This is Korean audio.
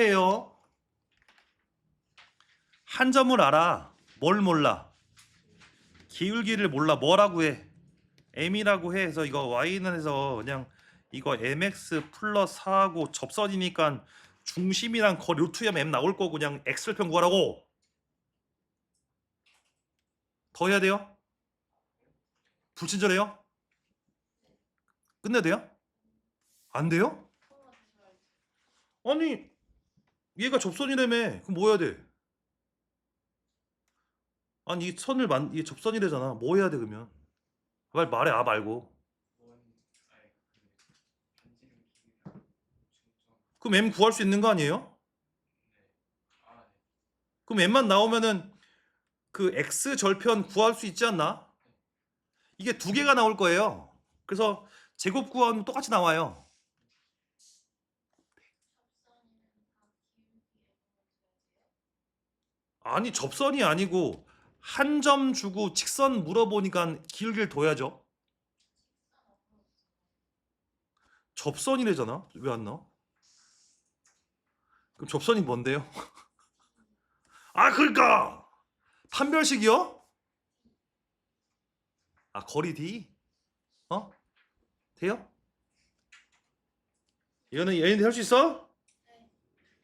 해요. 한 점을 알아. 뭘 몰라? 기울기를 몰라. 뭐라고 해? m이라고 해서 이거 y는 해서 그냥 이거 mx 플러스 4하고 접선이니까 중심이랑 거리 루트 m m 나올 거고 그냥 x를 편 구하라고. 더 해야 돼요? 불친절해요? 끝내야 돼요? 안 돼요? 아니 얘가 접선이라며 그럼 뭐 해야 돼? 아니 이 선을 만 이게 접선이래잖아 뭐 해야 돼 그러면 말 말해 아 말고 그럼 m 구할 수 있는 거 아니에요? 그럼 m만 나오면은 그 x 절편 구할 수 있지 않나? 이게 두 개가 나올 거예요 그래서 제곱 구하면 똑같이 나와요 아니 접선이 아니고 한 점 주고 직선 물어보니까 길길 둬야죠. 접선이래잖아. 왜 안 나와? 그럼 접선이 뭔데요? 아 그러니까 판별식이요? 아 거리 D? 어? 돼요? 얘는 얘네들 할수 있어?